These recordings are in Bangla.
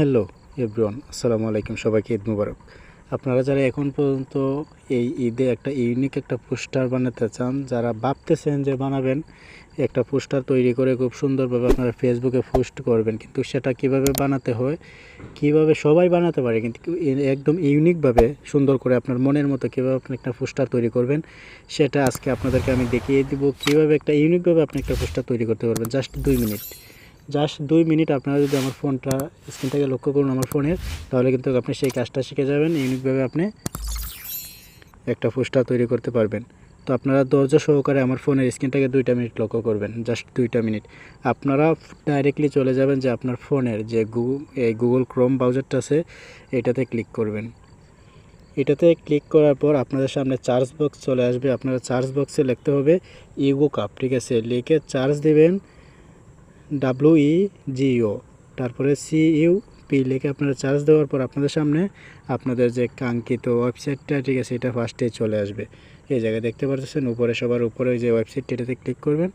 হ্যালো এভরিওয়ান, আসসালামু আলাইকুম সবাইকে, ঈদ মুবারক। আপনারা যারা এখন পর্যন্ত এই ঈদে একটা ইউনিক একটা পোস্টার বানাতে চান, যারা ভাবতেছেন যে বানাবেন, একটা পোস্টার তৈরি করে খুব সুন্দরভাবে আপনারা ফেসবুকে পোস্ট করবেন, কিন্তু সেটা কীভাবে বানাতে হয়, কীভাবে সবাই বানাতে পারে, কিন্তু একদম ইউনিকভাবে সুন্দর করে আপনার মনের মতো কীভাবে আপনি একটা পোস্টার তৈরি করবেন, সেটা আজকে আপনাদেরকে আমি দেখিয়ে দিব, কীভাবে একটা ইউনিকভাবে আপনি একটা পোস্টার তৈরি করতে পারবেন, জাস্ট দুই মিনিট। জাস্ট দুই মিনিট আপনারা যদি আমার ফোনটা স্ক্রিন থেকে লক্ষ্য করুন আমার ফোনের, তাহলে কিন্তু আপনি সেই কাজটা শিখে যাবেন, ইউনিকভাবে আপনি একটা পোস্টার তৈরি করতে পারবেন। তো আপনারা ধৈর্য সহকারে আমার ফোনের স্ক্রিনটাকে দুইটা মিনিট লক্ষ্য করবেন, জাস্ট দুইটা মিনিট। আপনারা ডাইরেক্টলি চলে যাবেন যে আপনার ফোনের যে এই গুগল ক্রোম ব্রাউজারটা আছে, এটাতে ক্লিক করবেন। এটাতে ক্লিক করার পর আপনাদের সামনে চার্জ বক্স চলে আসবে। আপনারা চার্জ বক্সে লিখতে হবে ইগো কাপ ঠিক আছে? লিখে চার্জ দেবেন। ডাব্লিউ ই জিও তারপরে সি ইউ পি লিখে আপনারা চার্জ দেওয়ার পর আপনাদের সামনে আপনাদের যে কাঙ্ক্ষিত ওয়েবসাইটটা ঠিক আছে, এটা ফার্স্টে চলে আসবে। এই জায়গায় দেখতে পাচ্ছেন উপরে সবার উপরে ওই যে ওয়েবসাইটটা এটাতে ক্লিক করবেন।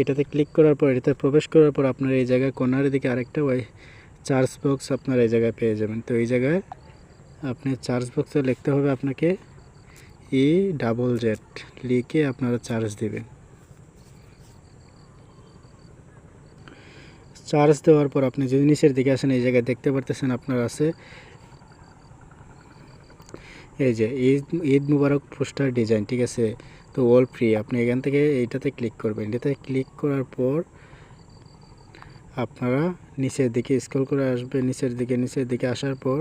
এটাতে ক্লিক করার পর, এটাতে প্রবেশ করার পর আপনার এই জায়গায় কর্নারের দিকে আরেকটা ওই চার্জ বক্স আপনার এই জায়গায় পেয়ে যাবেন। তো এই জায়গায় আপনি চার্জ বক্সে লিখতে হবে আপনাকে ই ডাবল জেড লিখে আপনারা চার্জ দেবেন। চার্জ দেওয়ার পর আপনি যদি নিচের দিকে আসেন, এই জায়গায় দেখতে পারতেছেন আপনার আছে এই যে ঈদ ঈদ মুবারক পোস্টার ডিজাইন, ঠিক আছে? তো অল ফ্রি আপনি এখান থেকে এইটাতে ক্লিক করবেন। এটাতে ক্লিক করার পর আপনারা নিচের দিকে স্ক্রল করে আসবে নিচের দিকে নিচের দিকে আসার পর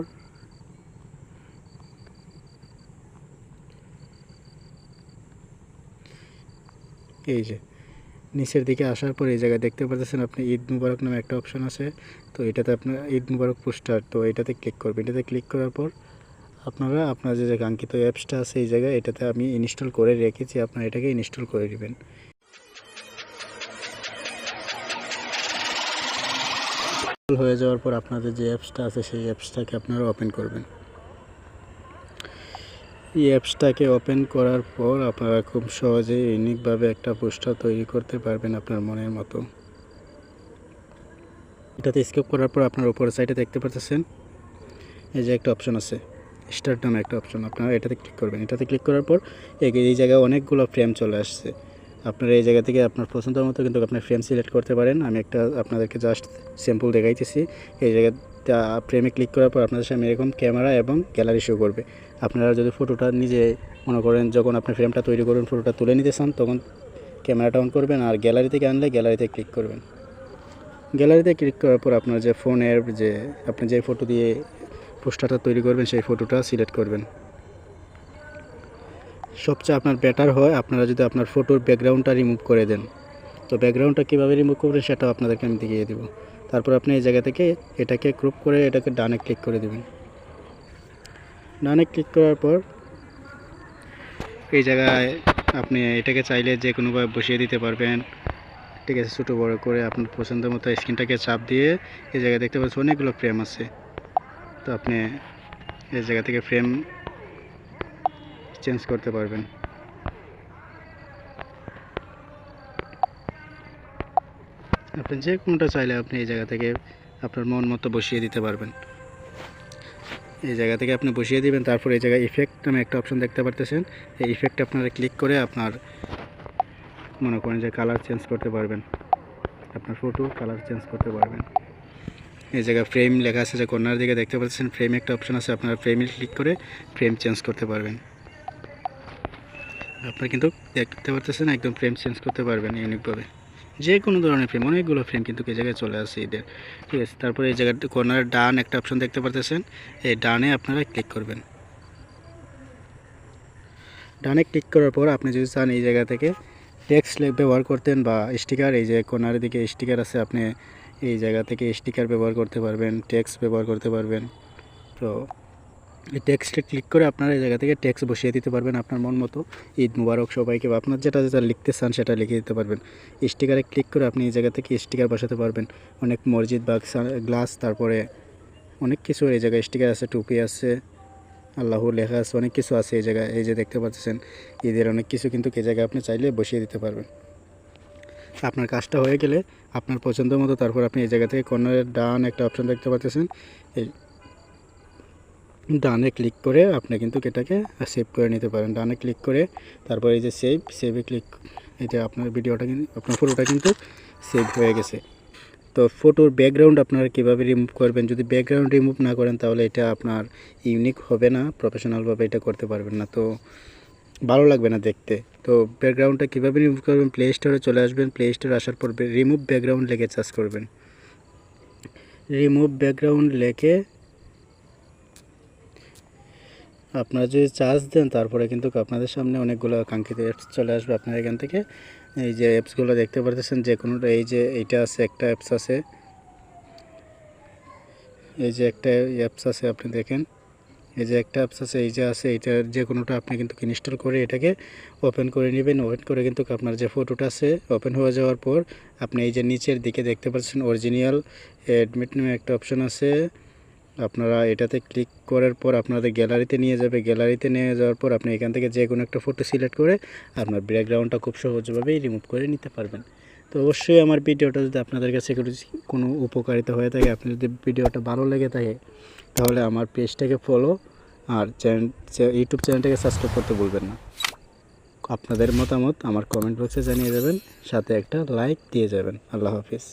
এই যে নিচের দিকে আসার পর এই জায়গায় দেখতে পাচ্ছেন আপনি ঈদ মুবারক নামে একটা অপশন আছে। তো এটাতে আপনার ঈদ মুবারক পোস্টার তো এটাতে ক্লিক করবেন। এটাতে ক্লিক করার পর আপনারা, আপনার যে কাঙ্ক্ষিত অ্যাপসটা আছে এই জায়গায়, এটাতে আমি ইনস্টল করে রেখেছি, আপনারা এটাকে ইনস্টল করে নেবেন। হয়ে যাওয়ার পর আপনাদের যে অ্যাপসটা আছে, সেই অ্যাপসটাকে আপনারা ওপেন করবেন। এই অ্যাপসটাকে ওপেন করার পর আপনারা খুব সহজে ইউনিকভাবে একটা পোস্টার তৈরি করতে পারবেন আপনার মনের মতো। এটাতে স্কিপ করার পর আপনার উপরের সাইডে দেখতে পাচ্ছেন এই যে একটা অপশন আছে স্টার্ট নামে একটা অপশন, আপনারা এটাতে ক্লিক করবেন। এটাতে ক্লিক করার পর এই জায়গায় অনেকগুলো ফ্রেম চলে আসছে। আপনারা এই জায়গা থেকে আপনার পছন্দের মতো কিন্তু আপনার ফ্রেম সিলেক্ট করতে পারেন। আমি একটা আপনাদেরকে জাস্ট স্যাম্পল দেখাইতেছি। এই জায়গাটা ফ্রেমে ক্লিক করার পর আপনাদের সামনে এরকম ক্যামেরা এবং গ্যালারি শো করবে। আপনারা যদি ফটোটা নিজে মনে করেন যখন আপনি ফ্রেমটা তৈরি করবেন ফটোটা তুলে নিতে চান, তখন ক্যামেরাটা অন করবেন আর গ্যালারি থেকে আনলে গ্যালারিতে ক্লিক করবেন। গ্যালারিতে ক্লিক করার পর আপনার যে ফোনের যে, আপনি যে ফটো দিয়ে পোস্টারটা তৈরি করবেন, সেই ফটোটা সিলেক্ট করবেন। সবচেয়ে আপনার বেটার হয় আপনারা যদি আপনার ফটোর ব্যাকগ্রাউন্ডটা রিমুভ করে দেন। তো ব্যাকগ্রাউন্ডটা কীভাবে রিমুভ করবেন, সেটাও আপনাদেরকে আমি দেখিয়ে দেবো। তারপর আপনি এই জায়গা থেকে এটাকে ক্রুপ করে এটাকে ডানে ক্লিক করে দেবেন। ডানে ক্লিক করার পর এই জায়গায় আপনি এটাকে চাইলে যে কোনোভাবে বসিয়ে দিতে পারবেন। ঠিক আছে, ছোটো বড় করে আপনার পছন্দের মতো স্ক্রিনটাকে চাপ দিয়ে এই জায়গায় দেখতে পাচ্ছেন অনেকগুলো ফ্রেম আছে। তো আপনি এই জায়গা থেকে ফ্রেম চেঞ্জ করতে পারবেন। আপনি যে কোনটা চাইলে আপনি এই জায়গা থেকে আপনার মন মতো বসিয়ে দিতে পারবেন। এই জায়গা থেকে আপনি বসিয়ে দিবেন, তারপর এই জায়গায় ইফেক্ট নামে একটা অপশন দেখতে পারতেছেন। এই ইফেক্টে আপনারা ক্লিক করে আপনার মনে করেন যে কালার চেঞ্জ করতে পারবেন। আপনার ফটো কালার চেঞ্জ করতে পারবেন। এই জায়গায় ফ্রেম লেখা আছে যে কর্নার দিকে দেখতে পাচ্ছেন ফ্রেমে একটা অপশন আছে, আপনারা ফ্রেমে ক্লিক করে ফ্রেম চেঞ্জ করতে পারবেন। আপনারা কিন্তু দেখতে পারতেছেন, একদম ফ্রেম চেঞ্জ করতে পারবেন ইউনিকভাবে যে কোনো ধরনের ফ্রেম অনেকগুলো ফ্রেম কিন্তু এই জায়গায় চলে আসে এদের ঠিক আছে, তারপরে এই জায়গায় কর্নারের ডান একটা অপশন দেখতে পারতেছেন। এই ডানে আপনারা ক্লিক করবেন। ডানে ক্লিক করার পর আপনি যদি চান এই জায়গা থেকে টেক্সট ব্যবহার করতেন বা স্টিকার এই যে কর্নারের দিকে স্টিকার আছে, আপনি এই জায়গা থেকে স্টিকার ব্যবহার করতে পারবেন টেক্সট ব্যবহার করতে পারবেন। তো এই টেক্সটে ক্লিক করে আপনারা এই জায়গা থেকে টেক্সট বসিয়ে দিতে পারবেন আপনার মন মতো। ঈদ মুবারক সবাইকে বা আপনার যেটা যেটা লিখতে চান সেটা লিখে দিতে পারবেন। স্টিকারে ক্লিক করে আপনি এই জায়গা থেকে স্টিকার বসাতে পারবেন। অনেক মসজিদ বা গ্লাস তারপরে অনেক কিছু এই জায়গায় স্টিকার আছে, টুপি আছে, আল্লাহ লেখা আছে, অনেক কিছু আছে এই জায়গায়, এই যে দেখতে পাচ্ছেন, ঈদের অনেক কিছু কিন্তু এই জায়গায় আপনি চাইলে বসিয়ে দিতে পারবেন। আপনার কাজটা হয়ে গেলে আপনার পছন্দ মতো তারপর আপনি এই জায়গা থেকে কর্নারের ডান একটা অপশন দেখতে পাচ্ছেন, এই ডানে ক্লিক করে আপনি কিন্তু এটাকে সেভ করে নিতে পারেন। ডানে ক্লিক করে তারপর এই যে সেভ সেভে ক্লিক, এই যে আপনার ভিডিওটা কিন্তু, আপনার ফটোটা কিন্তু সেভ হয়ে গেছে। তো ফটোর ব্যাকগ্রাউন্ড আপনারা কীভাবে রিমুভ করবেন? যদি ব্যাকগ্রাউন্ড রিমুভ না করেন তাহলে এটা আপনার ইউনিক হবে না প্রফেশনালভাবে এটা করতে পারবেন না। তো ভালো লাগবে না দেখতে। তো ব্যাকগ্রাউন্ডটা কীভাবে রিমুভ করবেন? প্লে স্টোরে চলে আসবেন। প্লে স্টোরে আসার পর রিমুভ ব্যাকগ্রাউন্ড লেগে চার্জ করবেন। রিমুভ ব্যাকগ্রাউন্ড লেখে আপনারা যদি চার্জ দেন, তারপরে কিন্তু আপনাদের সামনে অনেকগুলো কাঙ্ক্ষিত অ্যাপস চলে আসবে আপনারা এখান থেকে। এই যে অ্যাপসগুলো দেখতে পারতেছেন, যে কোনোটা, এই যে এইটা আছে, একটা অ্যাপস আছে। এই যে একটা অ্যাপস আছে, আপনি দেখেন। এই যে একটা অ্যাপস আছে, এই যে আছে এইটার যে কোনোটা আপনি কিন্তু ইনস্টল করে এটাকে ওপেন করে নেবেন। ওপেন করে কিন্তু আপনার যে ফটোটা আছে ওপেন হয়ে যাওয়ার পর আপনি এই যে নিচের দিকে দেখতে পাচ্ছেন অরিজিনাল অ্যাডমিট নামে একটা অপশন আছে। আপনারা এটাতে ক্লিক করার পর আপনাদের গ্যালারিতে নিয়ে যাবে। গ্যালারিতে নিয়ে যাওয়ার পর আপনি এখান থেকে যে কোনো একটা ফটো সিলেক্ট করে আপনার ব্যাকগ্রাউন্ডটা খুব সহজভাবেই রিমুভ করে নিতে পারবেন। তো অবশ্যই আমার ভিডিওটা যদি আপনাদের কাছে কোনো উপকারিতা হয়ে থাকে, আপনি যদি ভিডিওটা ভালো লেগে থাকে, তাহলে আমার পেজটাকে ফলো আর চ্যানেল ইউটিউব চ্যানেলটাকে সাবস্ক্রাইব করতে ভুলবেন না। আপনাদের মতামত আমার কমেন্ট বক্সে জানিয়ে যাবেন সাথে একটা লাইক দিয়ে যাবেন। আল্লাহ হাফিজ।